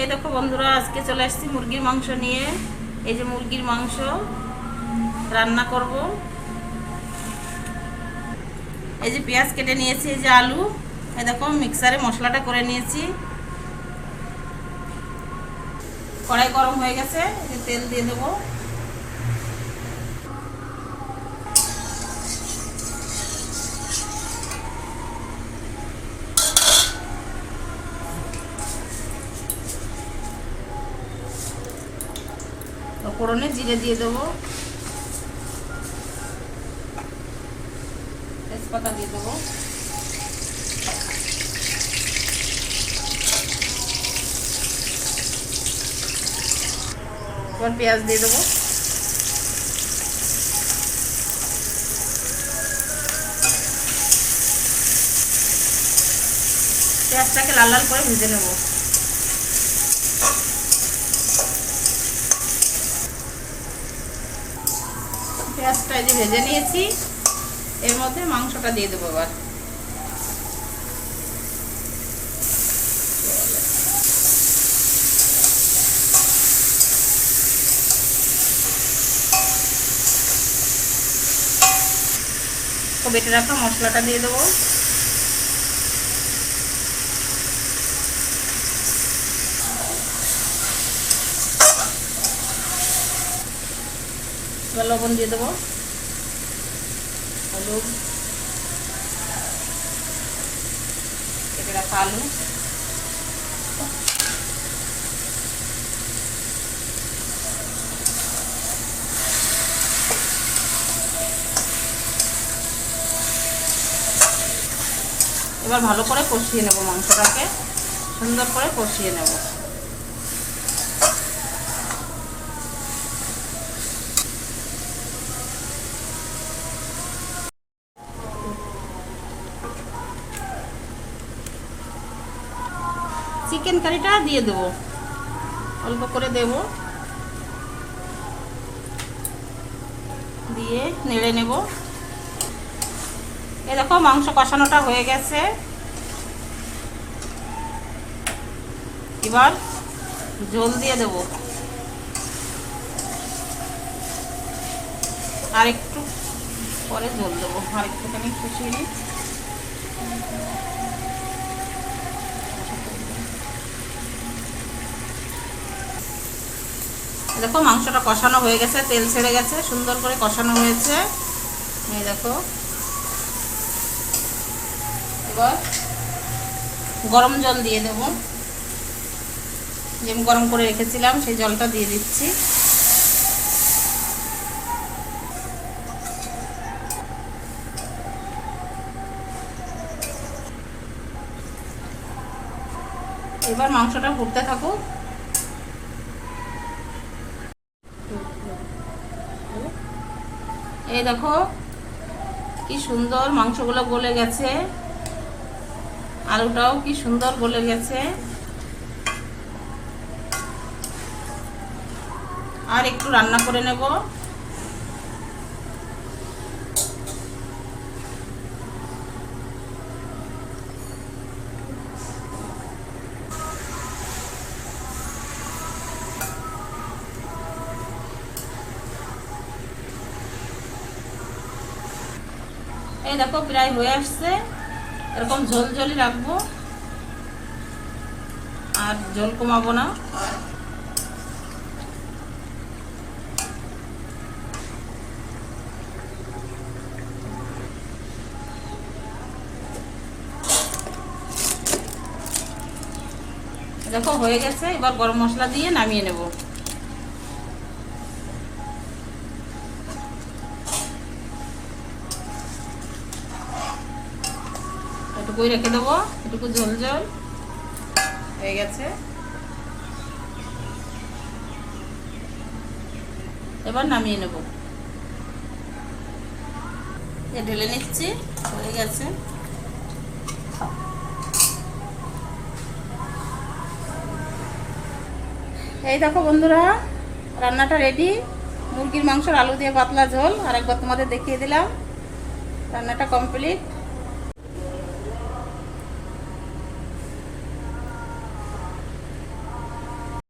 এই দেখো বন্ধুরা, আজকে চলে আসছি মুরগির মাংস নিয়ে। এই যে মুরগির মাংস রান্না করব। এই যে পেঁয়াজ কেটে নিয়েছি, এই যে আলু। এই দেখো, মিক্সারে মশলাটা করে নিয়েছি। কড়াই গরম হয়ে গেছে তেল দিয়ে দেবো। ফোড়নে জিরে দিয়ে দেবো। তেজপাতা দিয়ে দেবো। এবার পেঁয়াজ দিয়ে দেবো। পেঁয়াজটাকে লাল লাল করে ভেজে নেব। পেঁয়াজটা যে ভেজে নিয়েছি, এর মধ্যে মাংসটা দিয়ে দেবো এবার। বেটে রাখা মশলাটা দিয়ে দেবো। এবার লবণ দিয়ে দেবো। হলুদ কেটে রাখা আলু। এবার ভালো করে কষিয়ে নেব মাংসটাকে। সুন্দর করে কষিয়ে নেব। চিকেন কারিটা দিয়ে দেবো। অল্প করে দেব। দিয়ে নেড়ে নেব। এ দেখো, মাংস কষানোটা হয়ে গেছে। এবার জল দিয়ে দেব। আর একটু পরে জল দেবো। আর একটুখানি কষিয়ে নিই। দেখো, মাংসটা কষানো হয়ে গেছে, তেল ছেড়ে গেছে, সুন্দর করে কষানো হয়েছে। এই দেখো। এবার গরম জল দিয়ে দেব। যে গরম করে রেখেছিলাম, সেই জলটা দিয়ে দিচ্ছি। এবার মাংসটা ফুটতে থাকুক। এই দেখো, কি সুন্দর মাংসগুলো গলে গেছে। আলুটাও কি সুন্দর গলে গেছে। আর একটু রান্না করে নেব। এই দেখো, প্রায় হয়ে আসছে। এরকম ঝোল ঝোলই রাখব। আর ঝোল কমাবো না। দেখো, হয়ে গেছে। এবার গরম মশলা দিয়ে নামিয়ে নেব। এটুকুই রেখে দেবো, এটুকু ঝোল ঝোল। হয়ে গেছে। এবার নামিয়ে নেব। ঢেলে নিচ্ছি, হয়ে গেছে। এই দেখো বন্ধুরা, রান্নাটা রেডি মুরগির মাংসর আলু দিয়ে পাতলা ঝোল, আর একবার তোমাদের দেখিয়ে দিলাম। রান্নাটা কমপ্লিট